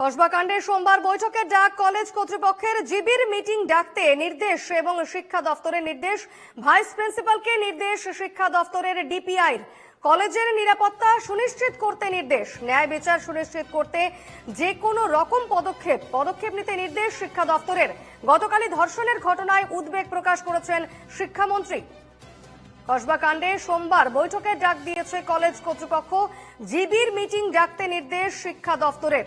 কসবাকাণ্ডে সোমবার বৈঠকে ডাক কলেজ কর্তৃপক্ষের জিবির মিটিং ডাকতে নির্দেশ এবং শিক্ষা দফতরের নির্দেশ, ভাইস প্রিন্সিপালকে নির্দেশ, শিক্ষা দফতরের ডিপিআইর। কলেজের নিরাপত্তা সুনিশ্চিত করতে নির্দেশ, ন্যায় বিচার সুনিশ্চিত করতে যে কোনো রকম পদক্ষেপ পদক্ষেপ নিতে নির্দেশ শিক্ষা দফতরের। গতকালই ধর্ষণের ঘটনায় উদ্বেগ প্রকাশ করেছেন শিক্ষামন্ত্রী। কসবাকাণ্ডে সোমবার বৈঠকে ডাক দিয়েছে কলেজ কর্তৃপক্ষ, জিবির মিটিং ডাকতে নির্দেশ শিক্ষা দফতরের।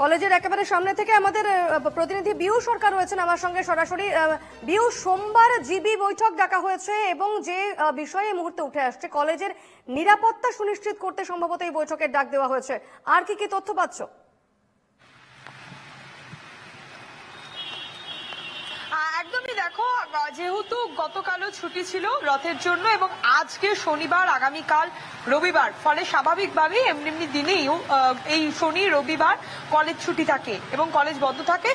কলেজের একেবারে সামনে থেকে আমাদের প্রতিনিধি বিউ সরকার রয়েছেন আমার সঙ্গে সরাসরি। বিউ সোমবার জিবি বৈঠক ডাকা হয়েছে এবং যে বিষয়ে মুহূর্তে উঠে আসছে, কলেজের নিরাপত্তা সুনিশ্চিত করতে সম্ভবত এই বৈঠকের ডাক দেওয়া হয়েছে। আর কি কি তথ্য পাচ্ছ? একদমই দেখো যেহেতু গতকালও ছুটি ছিল রথের জন্য এবং আজকে শনিবার, আগামীকাল রবিবার, ফলে স্বাভাবিকভাবেই এমনি এমনি দিনেই এই শনি, রবিবার কলেজ ছুটি থাকে এবং কলেজ বন্ধ থাকে।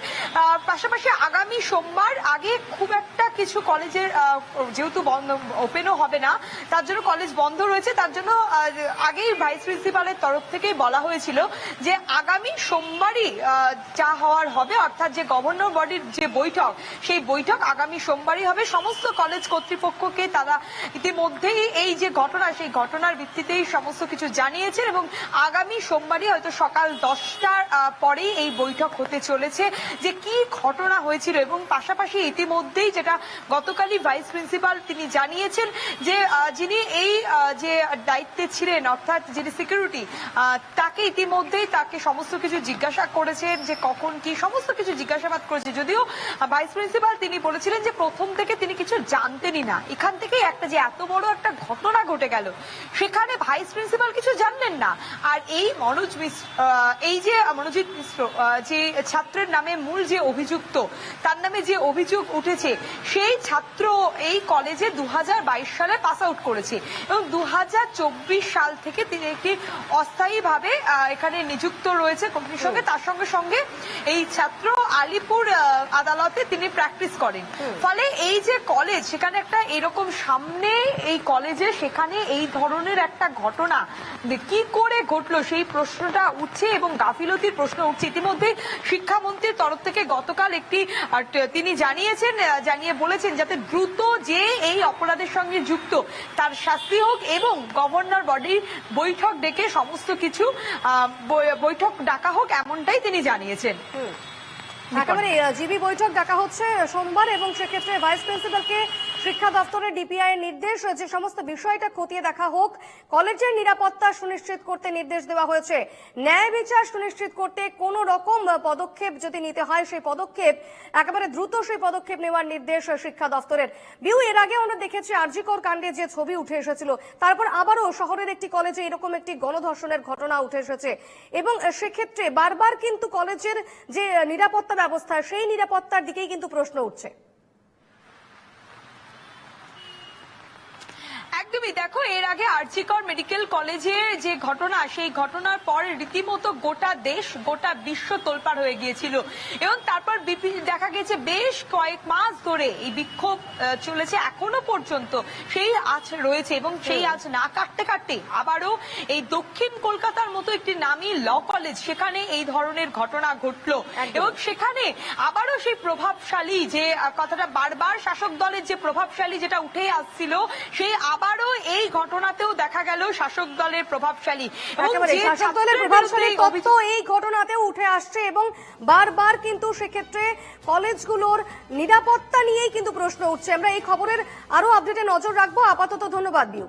পাশাপাশি আগামী সোমবার আগে খুব একটা কিছু কলেজের যেহেতু বন্ধ, ওপেনও হবে না, তার জন্য কলেজ বন্ধ রয়েছে। তার জন্য আগেই ভাইস প্রিন্সিপালের তরফ থেকেই বলা হয়েছিল যে আগামী সোমবারই যা হওয়ার হবে, অর্থাৎ যে গভর্নর বডির যে বৈঠক, সেই বৈঠক আগামী সোমবারই হবে। সমস্ত কলেজ কর্তৃপক্ষকে তারা ইতিমধ্যেই এই যে ঘটনা, সেই ঘটনার ভিত্তিতেই সমস্ত কিছু জানিয়েছেন এবং আগামী সোমবারই হয়তো সকাল দশটার পরেই এই বৈঠক হতে চলেছে যে কি ঘটনা হয়েছিল এবং পাশাপাশি ইতিমধ্যেই যেটা গতকালই ভাইস প্রিন্সিপাল তিনি জানিয়েছেন যে যিনি এই যে দায়িত্বে ছিলেন, অর্থাৎ যিনি সিকিউরিটি তাকে ইতিমধ্যেই তাকে সমস্ত কিছু জিজ্ঞাসা করেছেন যে কখন কি সমস্ত কিছু জিজ্ঞাসাবাদ করেছে। যদিও ভাইস প্রিন্সিপাল তিনি বলেছিলেন যে প্রথম থেকে তিনি কিছু জানতেনই না। এখান থেকেই একটা যে এত বড় একটা ঘটনা ঘটে গেল সেখানে ভাইস প্রিন্সিপাল কিছু জানলেন না। আর এই মনোজ মিশ্র এই যে মনোজিৎ মিশ্র যে ছাত্রের নামে মূল যে অভিযুক্ত তার নামে যে অভিযোগ উঠেছে সেই ছাত্র এই কলেজে দু হাজার বাইশ সালে পাস আউট করেছে। এবং দু হাজার চব্বিশ সাল থেকে তিনি একটি অস্থায়ীভাবে এখানে নিযুক্ত রয়েছে কোম্পানির সঙ্গে। তার সঙ্গে সঙ্গে এই ছাত্র আলিপুর আদালতে তিনি প্র্যাকটিস করেন। ফলে এই যে কলেজ সেখানে একটা এরকম সামনে এই কলেজে সেখানে এই ধরনের একটা ঘটনা কি করে ঘটলো সেই প্রশ্নটা উঠছে এবং গাফিলতির প্রশ্ন উঠছে। ইতিমধ্যে শিক্ষামন্ত্রীর তরফ থেকে গতকাল একটি তিনি জানিয়েছেন জানিয়ে বলেছেন যাতে দ্রুত যে এই অপরাধের সঙ্গে যুক্ত তার শাস্তি হোক এবং গভর্নর বডির বৈঠক ডেকে সমস্ত কিছু বৈঠক ডাকা হোক এমনটাই তিনি জানিয়েছেন। একেবারে জিবি বৈঠক ডাকা হচ্ছে সোমবার এবং সেক্ষেত্রে ভাইস প্রিন্সিপালকে শিক্ষা দপ্তরের ডিপিআই এর নির্দেশ যে সমস্ত বিষয়টা খতিয়ে দেখা হোক। কলেজের নিরাপত্তা সুনিশ্চিত করতে নির্দেশ দেওয়া হয়েছে। ন্যায় বিচার সুনিশ্চিত করতে কোন রকম পদক্ষেপ যদি নিতে হয়, সেই পদক্ষেপ, একেবারে দ্রুত সেই পদক্ষেপ নেওয়ার নির্দেশ শিক্ষা দপ্তরের বিউ, এর আগে আমরা দেখেছি আরজিকর কাণ্ডে যে ছবি উঠে এসেছিল, তারপর আবারও শহরের একটি কলেজে এরকম একটি গণধর্ষণের ঘটনা উঠে এসেছে। এবং সেক্ষেত্রে বারবার কিন্তু কলেজের যে নিরাপত্তা ব্যবস্থা, সেই নিরাপত্তার দিকেই কিন্তু প্রশ্ন উঠছে। একদমই। দেখো এর আগে আরজিকর মেডিকেল কলেজের যে ঘটনা সেই ঘটনার পর রীতিমতো গোটা দেশ গোটা বিশ্ব তোলপাড় হয়ে গিয়েছিল। এবং তারপর দেখা গেছে বেশ কয়েক মাস ধরে এই বিক্ষোভ চলেছে এখনও পর্যন্ত। সেই আজ রয়েছে এবং সেই আজ না কাটতে কাটতে আবারও এই দক্ষিণ কলকাতার মতো একটি নামী ল কলেজ সেখানে এই ধরনের ঘটনা ঘটলো। এবং সেখানে আবারও সেই প্রভাবশালী যে কথাটা বারবার শাসক দলের যে প্রভাবশালী যেটা উঠে আসছিল সেই এই ঘটনাতেও দেখা গেল শাসক দলের প্রভাবশালী। শাসক দলের প্রভাবশালী তথ্য এই ঘটনাতেও উঠে আসছে এবং বারবার কিন্তু সেক্ষেত্রে কলেজগুলোর নিরাপত্তা নিয়েই কিন্তু প্রশ্ন উঠছে। আমরা এই খবরের আরও আপডেটে নজর রাখব। আপাতত ধন্যবাদ বিউ